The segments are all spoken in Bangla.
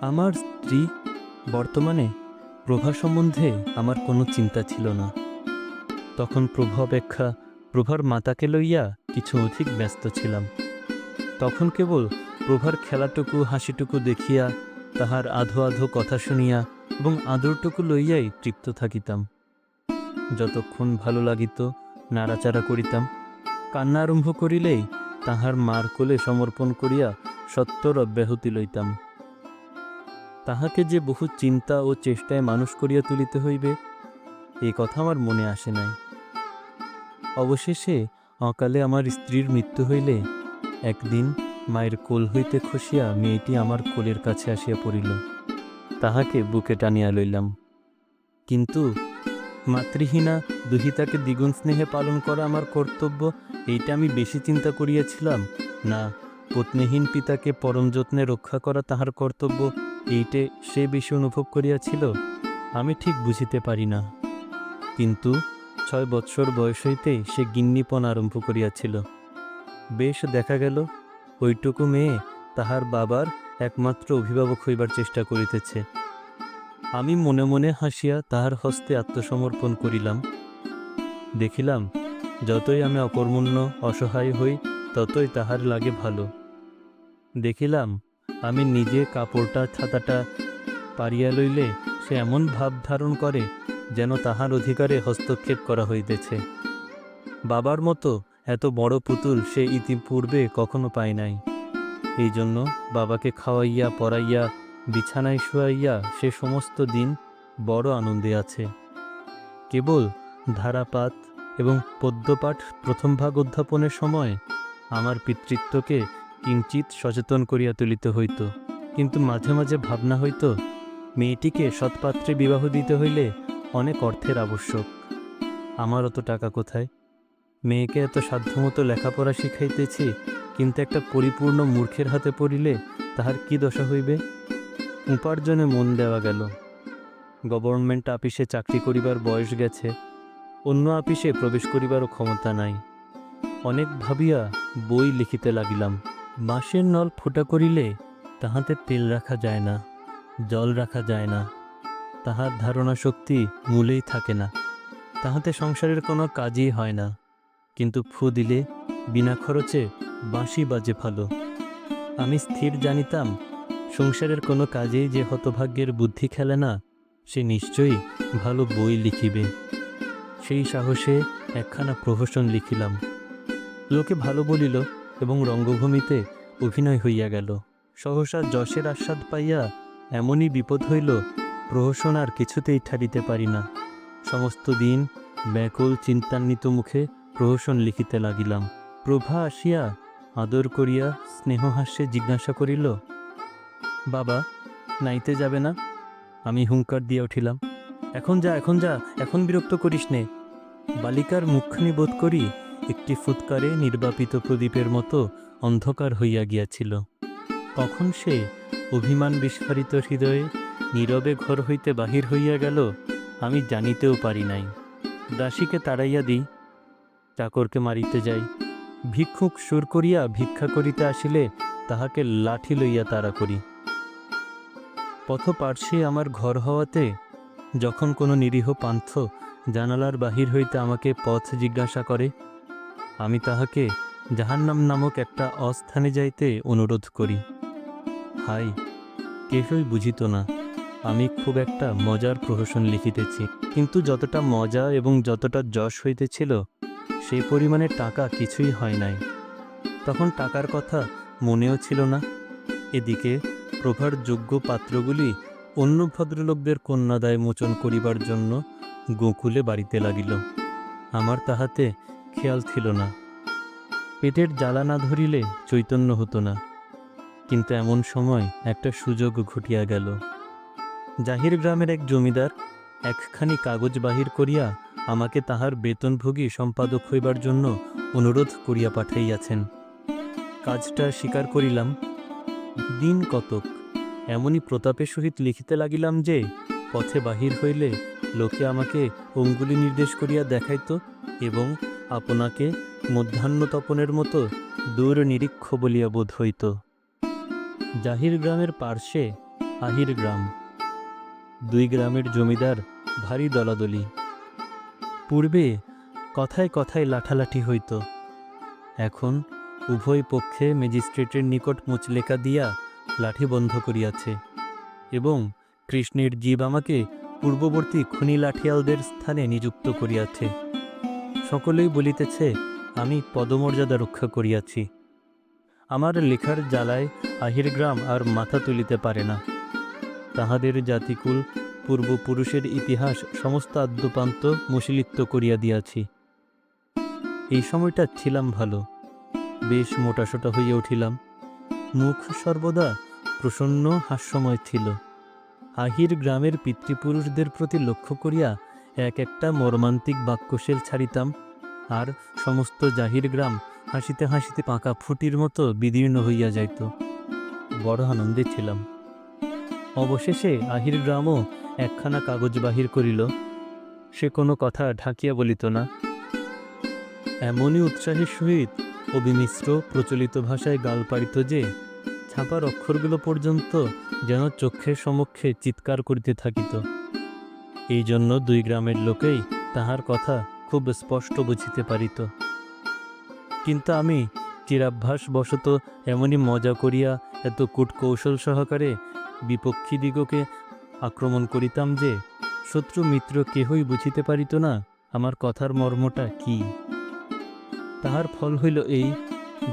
আমার স্ত্রী বর্তমানে প্রভা সম্বন্ধে আমার কোনো চিন্তা ছিল না। তখন প্রভা অপেক্ষা প্রভার মাতাকে লইয়া কিছু অধিক ব্যস্ত ছিলাম। তখন কেবল প্রভার খেলাটুকু, হাসিটুকু দেখিয়া, তাহার আধো আধো কথা শুনিয়া এবং আদরটুকু লইয়াই তৃপ্ত থাকিতাম। যতক্ষণ ভালো লাগিত, নাড়াচাড়া করিতাম। কান্না আরম্ভ করিলেই তাহার মার কোলে সমর্পণ করিয়া সত্তর অব্যাহতি লইতাম। তাহাকে যে বহু চিন্তা ও চেষ্টায় মানুষ করিয়া তুলিতে হইবে এই কথা আমার মনে আসে নাই। অবশেষে অকালে আমার স্ত্রীর মৃত্যু হইলে একদিন মায়ের কোল হইতে খসিয়া মেয়েটি আমার কোলের কাছে আসিয়া পড়িল। তাহাকে বুকে টানিয়া লইলাম। কিন্তু মাতৃহীনা দুহিতাকে দ্বিগুণ স্নেহে পালন করা আমার কর্তব্য, এইটা আমি বেশি চিন্তা করিয়াছিলাম। না, পত্নীহীন পিতাকে পরম যত্নে রক্ষা করা তাহার কর্তব্য এইটে সে বেশি অনুভব করিয়াছিল, আমি ঠিক বুঝিতে পারি না। কিন্তু ছয় বৎসর বয়স হইতেই সে গিন্নিপন আরম্ভ করিয়াছিল। বেশ দেখা গেল, ওইটুকু মেয়ে তাহার বাবার একমাত্র অভিভাবক হইবার চেষ্টা করিতেছে। আমি মনে মনে হাসিয়া তাহার হস্তে আত্মসমর্পণ করিলাম। দেখিলাম, যতই আমি অকর্মণ্য, অসহায় হই, ততই তাহার লাগে ভালো। দেখিলাম আমি নিজে কাপড়টা, ছাতাটা পারিয়া লইলে সে এমন ভাব ধারণ করে যেন তাহার অধিকারে হস্তক্ষেপ করা হইতেছে। বাবার মতো এত বড় পুতুল সে ইতিপূর্বে কখনো পায় নাই। এই জন্য বাবাকে খাওয়াইয়া, পড়াইয়া, বিছানায় শুয়াইয়া সে সমস্ত দিন বড় আনন্দে আছে। কেবল ধারাপাত এবং পদ্যপাঠ প্রথম ভাগ অধ্যাপনের সময় আমার পিতৃত্বকে কিঞ্চিত সচেতন করিয়া তুলিতে হইত। কিন্তু মাঝে মাঝে ভাবনা হইত, মেয়েটিকে সৎপাত্রে বিবাহ দিতে হইলে অনেক অর্থের আবশ্যক। আমার অত টাকা কোথায়? মেয়েকে এত সাধ্যমতো লেখাপড়া শিখাইতেছি, কিন্তু একটা পরিপূর্ণ মূর্খের হাতে পড়িলে তাহার কি দশা হইবে? উপার্জনে মন দেওয়া গেল। গভর্নমেন্ট আপিসে চাকরি করিবার বয়স গেছে, অন্য আপিসে প্রবেশ করিবারও ক্ষমতা নাই। অনেক ভাবিয়া বই লিখিতে লাগিলাম। বাঁশের নল ফোটা করিলে তাহাতে তেল রাখা যায় না, জল রাখা যায় না। তাহার ধারণা শক্তি মূলেই থাকে না। তাহাতে সংসারের কোনো কাজই হয় না। কিন্তু ফু দিলে বিনা খরচে বাঁশি বাজে ভালো। আমি স্থির জানিতাম, সংসারের কোনো কাজেই যে হতভাগ্যের বুদ্ধি খেলে না, সে নিশ্চয়ই ভালো বই লিখিবে। সেই সাহসে একখানা প্রহসন লিখিলাম। লোকে ভালো বলিল এবং রঙ্গভূমিতে অভিনয় হইয়া গেল। সহসা যশের আস্বাদ পাইয়া এমনই বিপদ হইল, প্রহসন আর কিছুতেই ঠারিতে পারি না। সমস্ত দিন ব্যাকুল চিন্তান্বিত মুখে প্রহসন লিখিতে লাগিলাম। প্রভা আসিয়া আদর করিয়া স্নেহহাস্যে জিজ্ঞাসা করিল, বাবা, নাইতে যাবে না? আমি হুঙ্কার দিয়ে উঠিলাম, এখন যা এখন যা, এখন বিরক্ত করিস নে। বালিকার মুখখানি বোধ করি একটি ফুৎকারে নির্বাপিত প্রদীপের মতো অন্ধকার হইয়া গিয়াছিল। কখন সে অভিমান বিস্ফারিত হৃদয়ে নীরবে ঘর হইতে বাহির হইয়া গেল, আমি জানিতেও পারি নাই। দাসীকে তাড়াইয়া দিই, চাকরকে মারিতে যাই। ভিক্ষুক সুর করিয়া ভিক্ষা করিতে আসিলে তাহাকে লাঠি লইয়া তাড়া করি। পথপার্শ্বে আমার ঘর হওয়াতে যখন কোনো নিরীহ পান্থ জানালার বাহির হইতে আমাকে পথ জিজ্ঞাসা করে আমি তাহাকে জাহান্নাম নামক একটা অস্থানে যাইতে অনুরোধ করি। হাই, কেহই বুঝিত না, আমি খুব একটা মজার প্রহসন লিখিতেছি। কিন্তু যতটা মজা এবং যতটা যশ হইতেছিল, সেই পরিমাণে টাকা কিছুই হয় নাই। তখন টাকার কথা মনেও ছিল না। এদিকে প্রভার যোগ্য পাত্রগুলি অন্য ভদ্রলোকদের কন্যাদায় মোচন করিবার জন্য গোকুলে বাড়িতে লাগিল। আমার তাহাতে খেয়াল ছিল না। পেটের জ্বালা না ধরিলে চৈতন্য হতো না। কিন্তু এমন সময় একটা সুযোগ ঘটিয়া গেল। জাহির গ্রামের এক জমিদার একখানি কাগজ বাহির করিয়া আমাকে তাহার বেতনভোগী সম্পাদক হইবার জন্য অনুরোধ করিয়া পাঠাইয়াছেন। কাজটা স্বীকার করিলাম। দিন কতক এমনই প্রতাপের সহিত লিখিতে লাগিলাম যে, পথে বাহির হইলে লোকে আমাকে অঙ্গুলি নির্দেশ করিয়া দেখাইত এবং আপনাকে মধ্যাহ্ন তপনের মতো দূর নিরীক্ষ বলিয়া বোধ হইত। জাহির গ্রামের পার্শ্বে আহির গ্রাম। দুই গ্রামের জমিদার ভারী দলাদলি। পূর্বে কথায় কথায় লাঠালাঠি হইত। এখন উভয় পক্ষে ম্যাজিস্ট্রেটের নিকট মুচলেকা দিয়া লাঠি বন্ধ করিয়াছে এবং কৃষ্ণের জীব আমাকে পূর্ববর্তী খুনি লাঠিয়ালদের স্থানে নিযুক্ত করিয়াছে। সকলেই বলিতেছে, আমি পদমর্যাদা রক্ষা করিয়াছি। আমার লেখার জ্বালায় আহির গ্রাম আর মাথা তুলিতে পারে না। তাহাদের জাতিকুল পূর্বপুরুষের ইতিহাস সমস্ত আদ্যপান্ত মুশিলিপ্ত করিয়া দিয়াছি। এই সময়টা ছিলাম ভালো। বেশ মোটাসোটা হইয়া উঠিলাম। মুখ সর্বদা প্রসন্ন হাস্যময় ছিল। আহির গ্রামের পিতৃপুরুষদের প্রতি লক্ষ্য করিয়া এক একটা মর্মান্তিক বাক্যশেল ছাড়িতাম, আর সমস্ত জাহির গ্রাম হাসিতে হাসিতে পাকা ফুটির মতো বিদীর্ণ হইয়া যাইত। বড় আনন্দে ছিলাম। অবশেষে আহির গ্রামও একখানা কাগজ বাহির করিল। সে কোনো কথা ঢাকিয়া বলিত না। এমনই উৎসাহের সহিত অবিমিশ্র প্রচলিত ভাষায় গাল পারিত যে, ছাপার অক্ষরগুলো পর্যন্ত যেন চক্ষের সমক্ষে চিৎকার করিতে থাকিত। এই জন্য দুই গ্রামের লোকেই তাহার কথা খুব স্পষ্ট বুঝিতে পারিত। কিন্তু আমি চিরাভ্যাস বশত এমনই মজা করিয়া এত কূটকৌশল সহকারে বিপক্ষী দিগকে আক্রমণ করিতাম যে, শত্রু মিত্র কেহই বুঝিতে পারিত না আমার কথার মর্মটা কি। তাহার ফল হইল এই,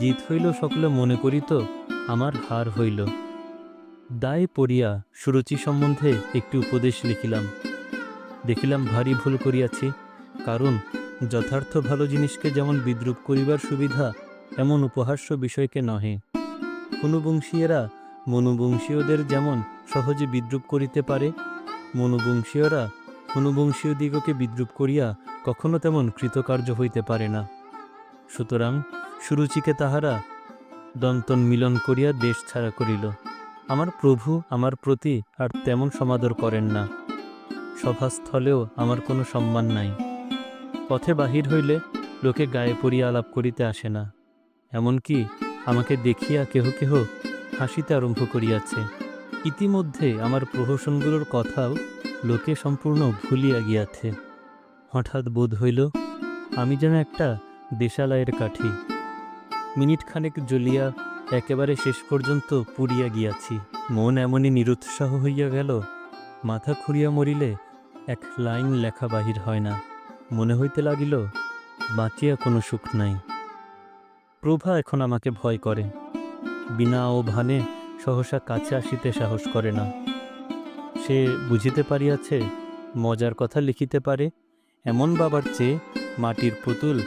জিত হইল সকলে মনে করিত আমার হার হইল। দায় পড়িয়া সুরুচি সম্বন্ধে একটি উপদেশ লিখিলাম। দেখিলাম ভারী ভুল করিয়াছি, কারণ যথার্থ ভালো জিনিসকে যেমন বিদ্রুপ করিবার সুবিধা, এমন উপহাস্য বিষয়কে নহে। কুনুবংশীয়রা মনুবংশীয়দের যেমন সহজে বিদ্রুপ করিতে পারে, মনুবংশীয়রা হনুবংশীয় দিগকে বিদ্রুপ করিয়া কখনো তেমন কৃতকার্য হইতে পারে না। সুতরাং সুরুচিকে তাহারা দন্তন মিলন করিয়া দেশ ছাড়া করিল। আমার প্রভু আমার প্রতি আর তেমন সমাদর করেন না। সভাস্থলেও আমার কোনো সম্মান নাই। পথে বাহির হইলে লোকে গায়ে পড়িয়া আলাপ করিতে আসে না। এমনকি আমাকে দেখিয়া কেহ কেহ হাসিতে আরম্ভ করিয়াছে। ইতিমধ্যে আমার প্রহসনগুলোর কথাও লোকে সম্পূর্ণ ভুলিয়া গিয়াছে। হঠাৎ বোধ হইল, আমি যেন একটা দেশালয়ের কাঠি। মিনিটখানেক জ্বলিয়া একেবারে শেষ পর্যন্ত পুড়িয়া গিয়াছি। মন এমনই নিরুৎসাহ হইয়া গেল, মাথা খুঁড়িয়া মরিলে এক লাইন লেখা বাহির হয় না। মনে হইতে লাগিল, বাঁচিয়া কোনো সুখ নাই। প্রভা এখন আমাকে ভয় করে। বিনা ও ভানে সহসা কাছে আসিতে সাহস করে না। সে বুঝিতে পারিয়াছে, মজার কথা লিখিতে পারে, এমন বাবার চেয়ে মাটির পুতুল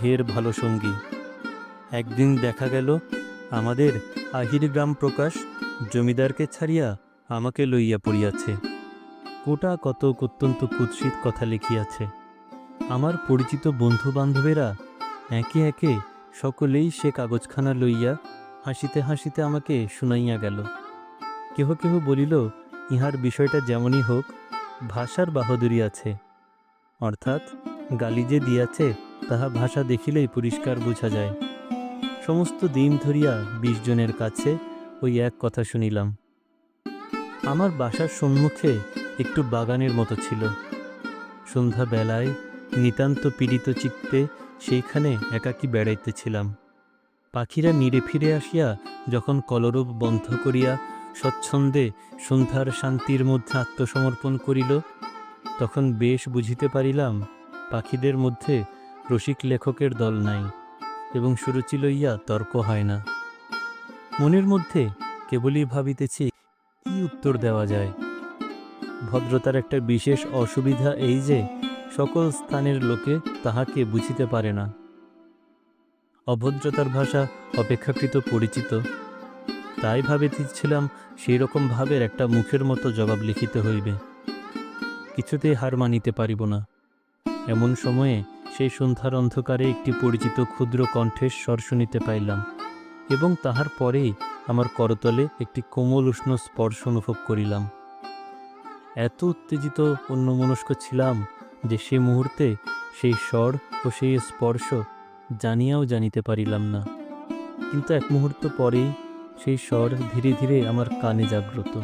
ঢের ভালো সঙ্গী। একদিন দেখা গেল, আমাদের আহির গ্রাম প্রকাশ জমিদারকে ছাড়িয়া আমাকে লইয়া পড়িয়াছে। কোটা কত অত্যন্ত কুৎসিত কথা লিখিয়াছে। আমার পরিচিত বন্ধু বান্ধবেরা একে একে সকলেই সে কাগজখানা লইয়া হাসিতে হাসিতে আমাকে শুনাইয়া গেল। কেহ কেহ বলিল, ইহার বিষয়টা যেমনই হোক, ভাষার বাহাদুরি আছে। অর্থাৎ গালি যে দিয়াছে, তাহা ভাষা দেখিলেই পরিষ্কার বোঝা যায়। সমস্ত দিন ধরিয়া বিশ জনের কাছে ওই এক কথা শুনিলাম। আমার বাসার সম্মুখে একটু বাগানের মতো ছিল। সন্ধ্যা বেলায় নিতান্ত পীড়িত চিত্তে সেইখানে একাকী বেড়াইতেছিলাম। পাখিরা নিরে ফিরে আসিয়া যখন কলরব বন্ধ করিয়া স্বচ্ছন্দে সন্ধ্যার শান্তির মধ্যে আত্মসমর্পণ করিল, তখন বেশ বুঝিতে পারিলাম পাখিদের মধ্যে রসিক লেখকের দল নাই এবং সুরুচি লইয়া তর্ক হয় না। মনের মধ্যে কেবলই ভাবিতেছি, কি উত্তর দেওয়া যায়? ভদ্রতার একটা বিশেষ অসুবিধা এই যে, সকল স্থানের লোকে তাহাকে বুঝিতে পারে না। অভদ্রতার ভাষা অপেক্ষাকৃত পরিচিত। তাই ভাবিতেছিলাম সেই রকম ভাবের একটা মুখের মতো জবাব লিখিতে হইবে। কিছুতেই হার মানিতে পারিব না। এমন সময়ে সেই সন্ধ্যার অন্ধকারে একটি পরিচিত ক্ষুদ্র কণ্ঠের স্বর শুনিতে পাইলাম এবং তাহার পরেই আমার করতলে একটি কোমল উষ্ণ স্পর্শ অনুভব করিলাম। এত উত্তেজিত অন্যমনস্ক ছিলাম যে সে মুহূর্তে সেই স্বর ও সেই স্পর্শ জানিয়াও জানিতে পারিলাম না। কিন্তু এক মুহূর্ত পরেই সেই স্বর ধীরে ধীরে আমার কানে জাগ্রত।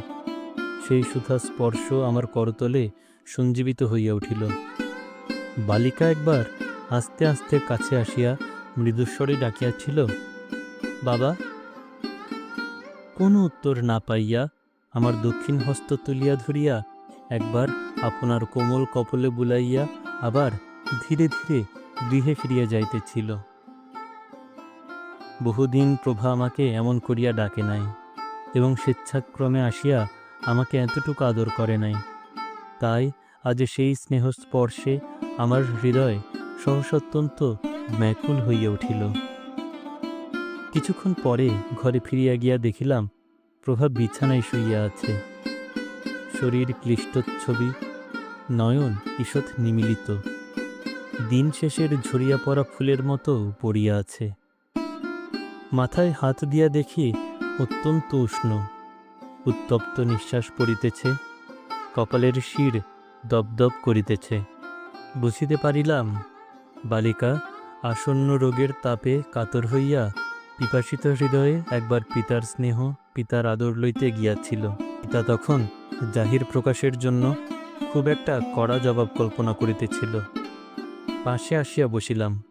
সেই সুধা স্পর্শ আমার করতলে সঞ্জীবিত হইয়া উঠিল। বালিকা একবার আস্তে আস্তে কাছে আসিয়া মৃদুস্বরে ডাকিয়াছিল, বাবা, কোনো উত্তর না পাইয়া আমার দক্ষিণ হস্ত তুলিয়া ধরিয়া একবার আপনার কোমল কপলে বুলাইয়া আবার ধীরে ধীরে গৃহে ফিরিয়া যাইতেছিল। বহুদিন প্রভা আমাকে এমন করিয়া ডাকে নাই এবং স্বেচ্ছাক্রমে আসিয়া আমাকে এতটুকু আদর করে নাই। তাই আজ সেই স্নেহ স্পর্শে আমার হৃদয় সহসত্যন্ত ব্যাকুল হইয়া উঠিল। কিছুক্ষণ পরে ঘরে ফিরিয়া গিয়া দেখিলাম প্রভা বিছানায় শুইয়া আছে। শরীর ক্লিষ্টচ্ছবি, নয়ন ঈষৎ নিমিলিত। দিন শেষের ঝরিয়া পড়া ফুলের মতো পড়িয়া আছে। মাথায় হাত দিয়া দেখি অত্যন্ত উষ্ণ। উত্তপ্ত নিঃশ্বাস পড়িতেছে, কপালের শির দপদপ করিতেছে। বুঝিতে পারিলাম, বালিকা আসন্ন রোগের তাপে কাতর হইয়া পিপাসিত হৃদয়ে একবার পিতার স্নেহ, পিতার আদর লইতে গিয়াছিল। পিতা তখন জাহির প্রকাশের জন্য খুব একটা কড়া জবাব কল্পনা করিতেছিল। পাশে আসিয়া বসিলাম।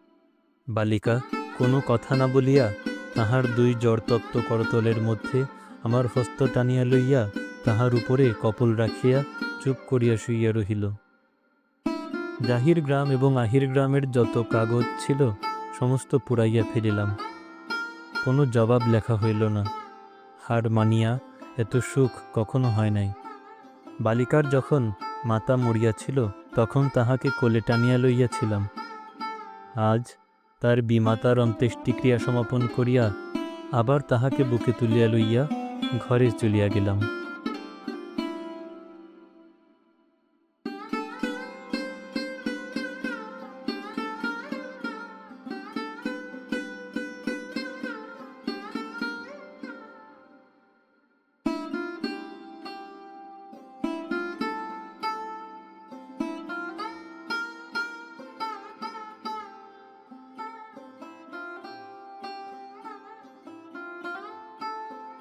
বালিকা কোনো কথা না বলিয়া তাহার দুই জড়তপ্ত করতলের মধ্যে আমার হস্ত টানিয়া লইয়া তাহার উপরে কপল রাখিয়া চুপ করিয়া শুইয়া রহিল। জাহির গ্রাম এবং আহির গ্রামের যত কাগজ ছিল সমস্ত পুড়াইয়া ফেলিলাম। কোনো জবাব লেখা হইল না। হার মানিয়া এত সুখ কখনো হয় নাই। বালিকার যখন মাতা মরিয়াছিল তখন তাহাকে কোলে টানিয়া লইয়াছিলাম। আজ তার বিমাতার অন্ত্যেষ্টিক্রিয়া সমাপন করিয়া আবার তাহাকে বুকে তুলিয়া লইয়া ঘরে চলিয়া গেলাম।